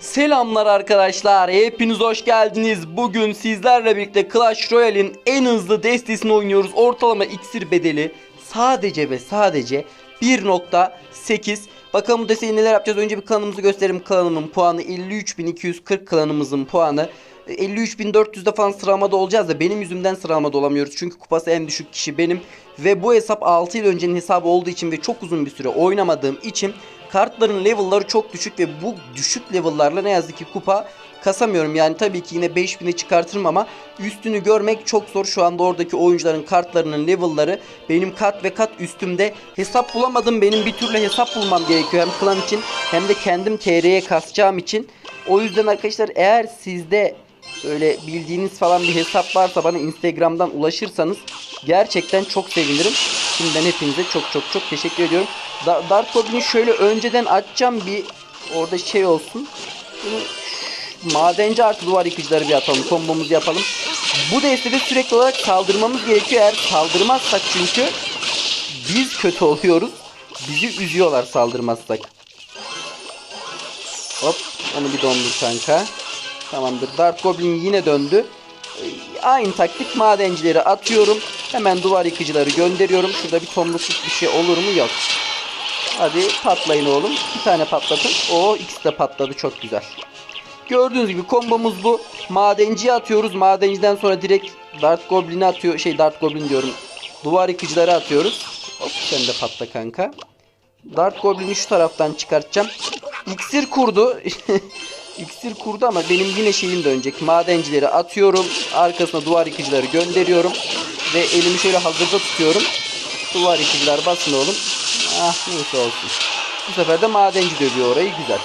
Selamlar arkadaşlar. Hepiniz hoş geldiniz. Bugün sizlerle birlikte Clash Royale'in en hızlı destesini oynuyoruz. Ortalama iksir bedeli sadece ve sadece 1.8. Bakalım bu desteği neler yapacağız. Önce bir klanımızı gösterelim. Klanımın puanı 53.240 klanımızın puanı. 53.400'de falan sıralamada olacağız da benim yüzümden sıralamada olamıyoruz. Çünkü kupası en düşük kişi benim. Ve bu hesap 6 yıl öncenin hesabı olduğu için ve çok uzun bir süre oynamadığım için kartların level'ları çok düşük ve bu düşük level'larla ne yazık ki kupa kasamıyorum. Yani tabii ki yine 5000'e çıkartırım ama üstünü görmek çok zor. Şu anda oradaki oyuncuların kartlarının level'ları benim kat ve kat üstümde. Hesap bulamadım. Benim bir türlü hesap bulmam gerekiyor. Hem klan için hem de kendim TR'ye kasacağım için. O yüzden arkadaşlar eğer sizde öyle bildiğiniz falan bir hesap varsa bana Instagram'dan ulaşırsanız gerçekten çok sevinirim. Şimdiden hepinize çok çok çok teşekkür ediyorum. Da Dark Goblin'i şöyle önceden açacağım bir orada şey olsun. Madenci artı duvar yıkıcıları bir atalım. Kombomuzu yapalım. Bu destede sürekli olarak saldırmamız gerekiyor. Eğer saldırmazsak çünkü biz kötü oluyoruz. Bizi üzüyorlar saldırmazsak. Hop onu bir dondur kanka. Tamamdır. Dark Goblin yine döndü. Ee, Aynı taktik madencileri atıyorum. Hemen duvar yıkıcıları gönderiyorum. Şurada bir tomrukluk bir şey olur mu? Yok. Hadi patlayın oğlum. Bir tane patlatın. O ikisi de patladı. Çok güzel. Gördüğünüz gibi kombomuz bu. Madenciye atıyoruz. Madenciden sonra direkt Dart Goblin'i atıyor. Şey Dart Goblin diyorum. Duvar yıkıcıları atıyoruz. Hop sen de patla kanka. Dart Goblin'i şu taraftan çıkartacağım. İksir kurdu. İksir kurdu ama benim yine şeyim dönecek. Madencileri atıyorum. Arkasına duvar yıkıcıları gönderiyorum. Ve elimi şöyle hazırda tutuyorum. Duvar yıkıcılar basın oğlum. Ah neyse olsun. Bu sefer de madenci dövüyor orayı. Güzel.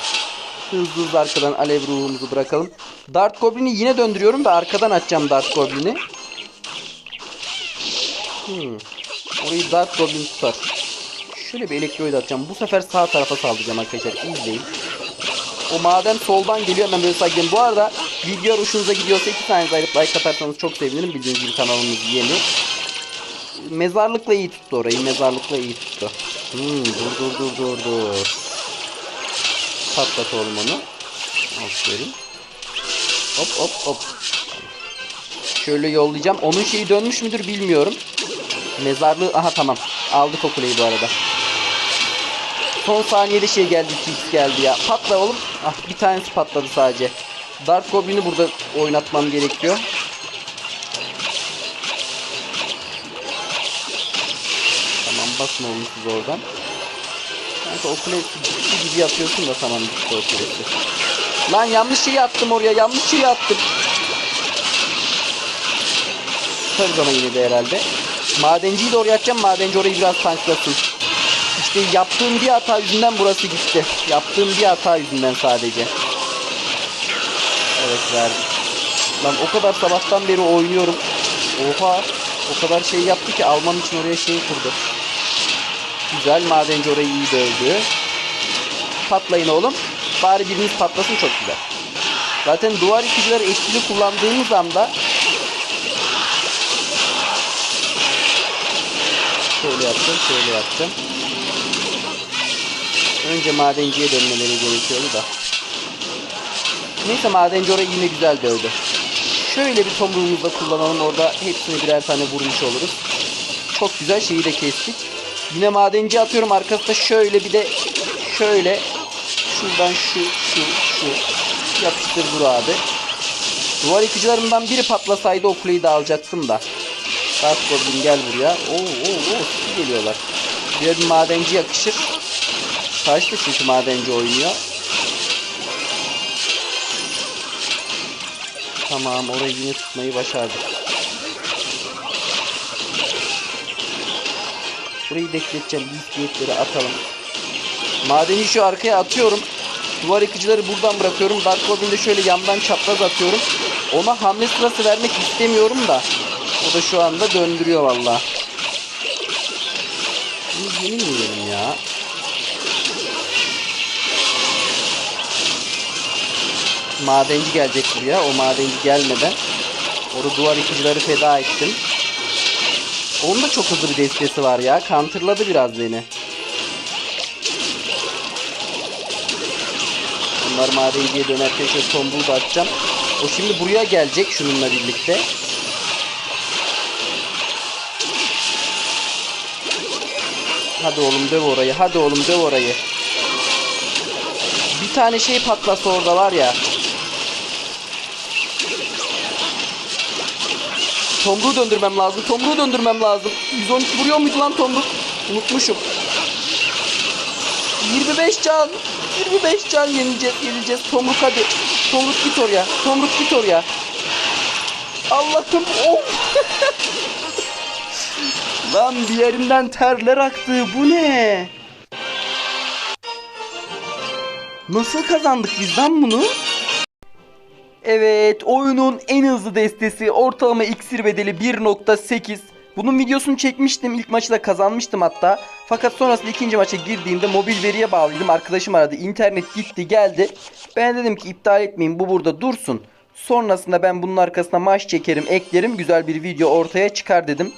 Hızlı hızlı arkadan alev ruhumuzu bırakalım. Dart Goblin'i yine döndürüyorum ve arkadan açacağım Dart Goblin'i. Hmm. Orayı Dart Goblin tutar. Şöyle bir elektroid atacağım. Bu sefer sağ tarafa saldıracağım arkadaşlar. İzleyin. O maden soldan geliyor hemen böyle saklayayım. Bu arada video hoşunuza gidiyorsa iki tane ayırıp like atarsanız çok sevinirim. Bildiğiniz gibi kanalımız yeni. Mezarlıkla iyi tuttu orayı. Mezarlıkla iyi tuttu. Hmm, dur dur dur dur dur. Patlat oğlum onu. Aferin. Hop hop hop. Şöyle yollayacağım. Onun şeyi dönmüş müdür bilmiyorum. Mezarlığı aha tamam. Aldık o kuleyi bu arada. Son saniyede şey geldi 2x geldi ya. Patla oğlum. Ah bir tanesi patladı sadece. Dark Goblin'i burada oynatmam gerekiyor. Tamam basın oğlum siz oradan. Kanka o kule gibi yapıyorsun da tamam gitti. Lan yanlış şeyi attım oraya yanlış şeyi attım. Tutarız ama yine de herhalde. Madenciyi de oraya atacağım. Madenci orayı biraz tanklasın. İşte yaptığım bir hata yüzünden burası gitti. Yaptığım bir hata yüzünden sadece. Evet verdim. Lan o kadar sabahtan beri oynuyorum. Oha. O kadar şey yaptı ki almam için oraya şey kurdu. Güzel madenci orayı iyi dövdü. Patlayın oğlum. Bari biriniz patlasın çok güzel. Zaten duvar yıkıcıları etkili kullandığımız anda şöyle yaptım, şöyle yaptım. Önce madenciye dönmeleri gerekiyordu da. Neyse madenci orayı yine güzel dövdü. Şöyle bir tomruğumuzda kullanalım. Orada hepsine birer tane vurmuş oluruz. Çok güzel şeyi de kestik. Yine madenci atıyorum. Arkasında şöyle bir de şöyle şuradan şu şu şu yapıştır dur abi. Duvar yıkıcılarımdan biri patlasaydı o kuleyi de alacaktım da. Dark Goblin gel buraya. Oo oo oo geliyorlar. Bir madenci yakışır. Kaçtı çünkü madenci oynuyor. Tamam orayı yine tutmayı başardık. Burayı bekleteceğim. Bisikletleri atalım. Madeni şu arkaya atıyorum. Duvar yıkıcıları buradan bırakıyorum. Dark Goblin'i de şöyle yandan çapraz atıyorum. Ona hamle sırası vermek istemiyorum da. O da şu anda döndürüyor valla. Bunu yemin yiyelim ya. Madenci gelecek buraya. O madenci gelmeden. Orada duvar yıkıcıları feda ettim. Onun da çok hızlı bir destesi var ya. Counterladı biraz beni. Bunlar madenciye döner tekrar tomruğu da atacağım. O şimdi buraya gelecek şununla birlikte. Hadi oğlum döv orayı. Hadi oğlum döv orayı. Bir tane şey patlasa orada var ya. Tomruğu döndürmem lazım. Tomruğu döndürmem lazım. 112 vuruyor muydu lan tomruk? Unutmuşum. 25 can. 25 can yenileceğiz, yenileceğiz. Tomruk hadi. Tomruk git oraya. Tomruk git oraya. Allah'ım of. Lan bir yerimden terler aktı. Bu ne? Nasıl kazandık biz lan bunu? Evet, oyunun en hızlı destesi ortalama iksir bedeli 1.8. Bunun videosunu çekmiştim. İlk maçı da kazanmıştım hatta. Fakat sonrasında ikinci maça girdiğimde mobil veriye bağlıydım. Arkadaşım aradı. İnternet gitti geldi. Ben dedim ki iptal etmeyin bu burada dursun. Sonrasında ben bunun arkasına maç çekerim, eklerim. Güzel bir video ortaya çıkar dedim.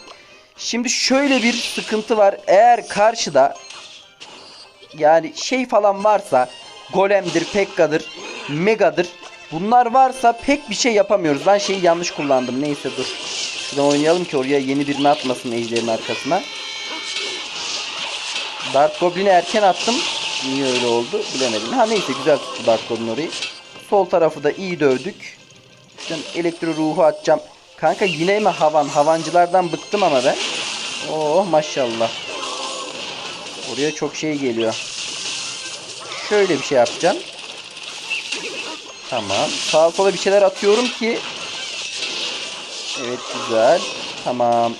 Şimdi şöyle bir sıkıntı var. Eğer karşıda yani şey falan varsa golemdir, pekka'dır, megadır. Bunlar varsa pek bir şey yapamıyoruz. Ben şeyi yanlış kullandım. Neyse dur. Şuradan oynayalım ki oraya yeni birini atmasın ejderin arkasına. Dark Goblin'i erken attım. Niye öyle oldu bilemedim. Ha neyse güzel tuttu Dark Goblin orayı. Sol tarafı da iyi dövdük. Şuradan elektro ruhu atacağım. Kanka yine mi havan? Havancılardan bıktım ama ben. Oh maşallah. Oraya çok şey geliyor. Şöyle bir şey yapacağım. Tamam. Sağa sola bir şeyler atıyorum ki. Evet güzel. Tamam.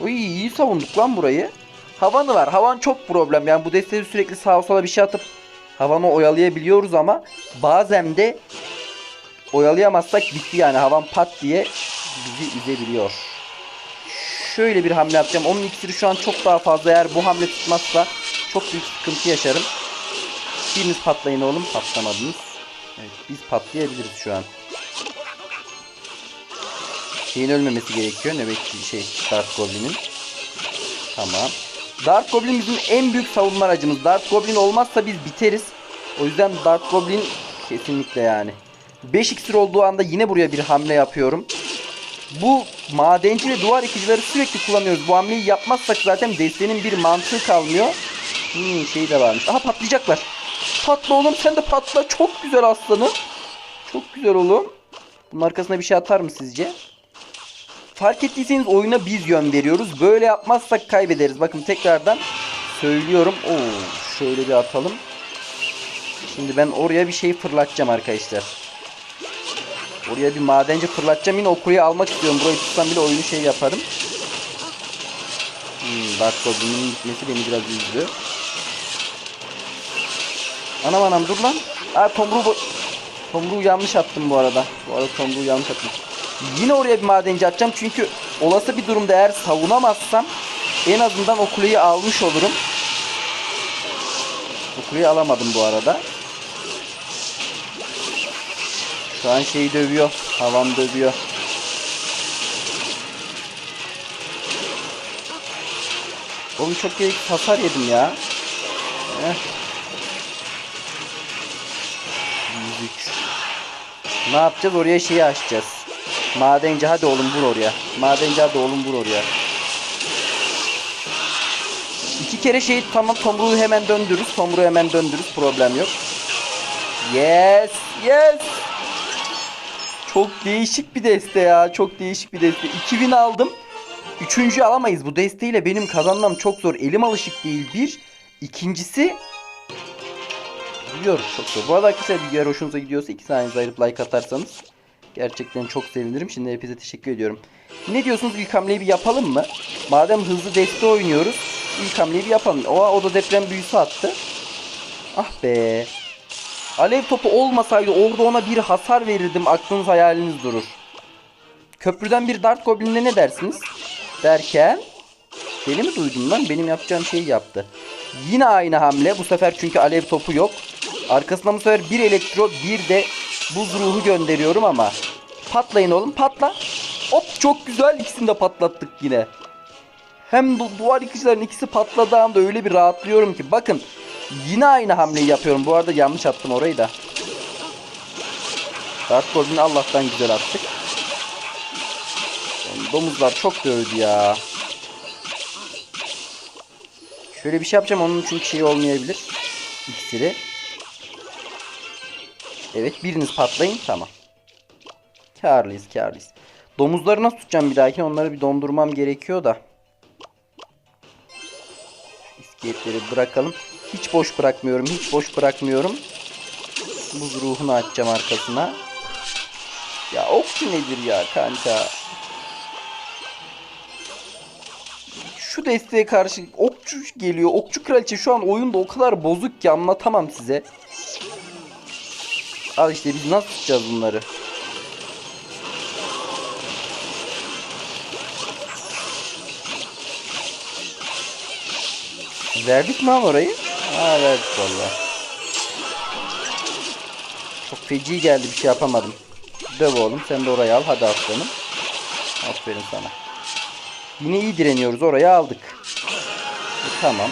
Uy iyi savunduk lan burayı. Havanı var. Havan çok problem. Yani bu desteği sürekli sağa sola bir şey atıp havanı oyalayabiliyoruz ama bazen de oyalayamazsak bitti yani. Havan pat diye bizi üzebiliyor. Şöyle bir hamle yapacağım. Onun iksiri şu an çok daha fazla. Eğer bu hamle tutmazsa çok büyük sıkıntı yaşarım. Biriniz patlayın oğlum. Patlamadınız. Evet biz patlayabiliriz şu an. Şeyin ölmemesi gerekiyor. Nöbetçi şey Dark Goblin'in. Tamam. Dark Goblin bizim en büyük savunma aracımız. Dark Goblin olmazsa biz biteriz. O yüzden Dark Goblin kesinlikle yani. 5 iksir olduğu anda yine buraya bir hamle yapıyorum. Bu madenci ve duvar ikicileri sürekli kullanıyoruz. Bu hamleyi yapmazsak zaten destenin bir mantığı kalmıyor. Hmm, şey de varmış. Aha patlayacaklar. Patla oğlum sen de patla. Çok güzel aslanım. Çok güzel oğlum. Bunun arkasına bir şey atar mı sizce? Fark ettiyseniz oyuna biz yön veriyoruz. Böyle yapmazsak kaybederiz. Bakın tekrardan söylüyorum. Oo, şöyle bir atalım. Şimdi ben oraya bir şey fırlatacağım arkadaşlar. Oraya bir madenci fırlatacağım. Yine o kuleyi almak istiyorum. Burayı tutsam bile oyunu şey yaparım. Hmm, Dark Goblin'in gitmesi beni biraz üzdü. Anam anam dur lan. Aa tomruğu Tomruğu yanlış attım bu arada. Bu arada tomruğu yanlış attım. Yine oraya bir madenci atacağım çünkü olası bir durumda eğer savunamazsam en azından o kuleyi almış olurum. O kuleyi alamadım bu arada. Şu an şeyi dövüyor. Havan dövüyor. Oğlum çok gereksiz hasar yedim ya. Heh. 103. Ne yapacağız? Oraya şeyi açacağız. Madenci hadi oğlum vur oraya. Madenci hadi oğlum vur oraya. İki kere şeyi tamam tomruğu hemen döndürürüz. Tomruğu hemen döndürürüz. Problem yok. Yes. Yes. Çok değişik bir deste ya. Çok değişik bir deste. 2000 aldım. Üçüncü alamayız. Bu desteğiyle benim kazanmam çok zor. Elim alışık değil. Bir. İkincisi Biliyorum çok zor. Bu arada arkadaşlar videolar hoşunuza gidiyorsa iki saniyenizi ayırıp like atarsanız gerçekten çok sevinirim. Şimdi hepinize teşekkür ediyorum. Ne diyorsunuz ilk hamleyi bir yapalım mı? Madem hızlı deste oynuyoruz ilk hamleyi bir yapalım. O, o da deprem büyüsü attı. Ah be. Alev topu olmasaydı orada ona bir hasar verirdim. Aklınız hayaliniz durur. Köprüden bir dart goblinle ne dersiniz? Derken Deli mi duydum lan? Benim yapacağım şeyi yaptı. Yine aynı hamle. Bu sefer çünkü alev topu yok. Arkasına bu sefer bir elektro bir de buz ruhu gönderiyorum ama. Patlayın oğlum patla. Hop çok güzel ikisini de patlattık yine. Hem du duvar yıkıcıların ikisi patladığı öyle bir rahatlıyorum ki. Bakın yine aynı hamleyi yapıyorum. Bu arada yanlış attım orayı da. Dart Goblin'i Allah'tan güzel attık. Domuzlar çok dövdü ya. Şöyle bir şey yapacağım onun çünkü şey olmayabilir. İksiri. Evet biriniz patlayın tamam. Karlıyız karlıyız. Domuzları nasıl tutacağım bir dahaki onları bir dondurmam gerekiyor da. İskeletleri bırakalım. Hiç boş bırakmıyorum hiç boş bırakmıyorum. Buz ruhunu açacağım arkasına. Ya okçu nedir ya kanka? Şu desteğe karşı okçu geliyor. Okçu kraliçe şu an oyunda o kadar bozuk ki anlatamam size. Al işte biz nasıl tutacağız bunları? Verdik mi orayı? Ha verdik valla. Çok feci geldi bir şey yapamadım. Döv oğlum sen de orayı al hadi aslanım. Aferin sana. Yine iyi direniyoruz orayı aldık. E, tamam.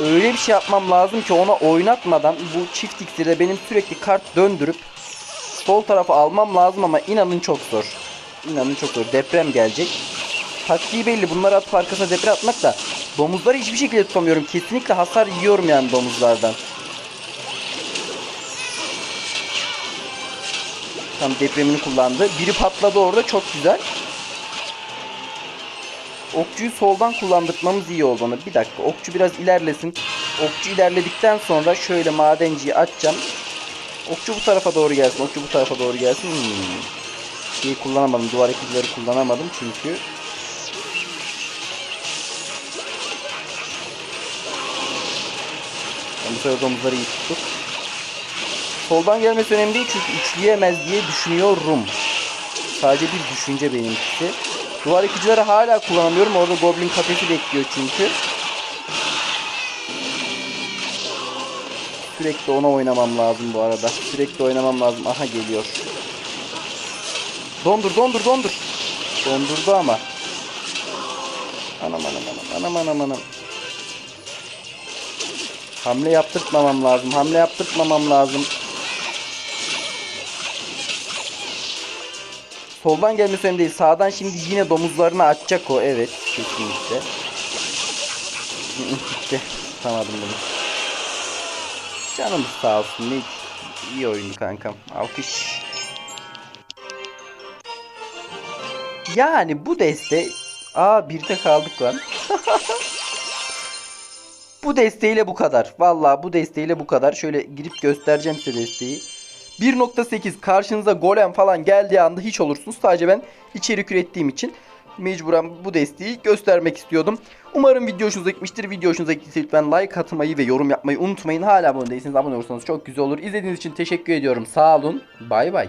Öyle bir şey yapmam lazım ki ona oynatmadan bu çift iksirde benim sürekli kart döndürüp sol tarafı almam lazım ama inanın çok zor. İnanın çok zor. Deprem gelecek. Taktiği belli. Bunları atıp arkasına deprem atmak da domuzları hiçbir şekilde tutamıyorum. Kesinlikle hasar yiyorum yani domuzlardan. Tam depremini kullandı. Biri patladı orada. Çok güzel. Okçuyu soldan kullandırmamız iyi ona. Bir dakika. Okçu biraz ilerlesin. Okçu ilerledikten sonra şöyle madenciyi açacağım. Okçu bu tarafa doğru gelsin. Okçu bu tarafa doğru gelsin. Hmm. Şeyi kullanamadım. Duvar ekipleri kullanamadım çünkü. Bu sefer domuzları iyi tuttuk. Soldan gelmesi önemli değil çünkü üçleyemez diye düşünüyorum. Sadece bir düşünce benimkisi. Duvar yıkıcıları hala kullanamıyorum. Orada Goblin kafesi bekliyor çünkü. Sürekli ona oynamam lazım bu arada. Sürekli oynamam lazım. Aha geliyor. Dondur dondur dondur. Dondurdu ama. Anam anam anam anam anam anam. Hamle yaptırtmamam lazım. Hamle yaptırtmamam lazım. Soldan gelmesi önemli değil. Sağdan şimdi yine domuzlarını açacak o. Evet. Kesinlikle. Gitti. Tutamadım bunu. Canımız sağ olsun. Ne iyi oyundu kankam. Alkış. Yani bu deste... Aa birde kaldık lan. bu desteğiyle bu kadar. Vallahi bu desteğiyle bu kadar. Şöyle girip göstereceğim size desteği. 1.8 karşınıza golem falan geldiği anda hiç olursunuz. Sadece ben içerik ürettiğim için mecburen bu desteği göstermek istiyordum. Umarım video hoşunuza gitmiştir. Video hoşunuza gittiyse lütfen like atmayı ve yorum yapmayı unutmayın. Hala abone değilseniz abone olursanız çok güzel olur. İzlediğiniz için teşekkür ediyorum. Sağ olun. Bay bay.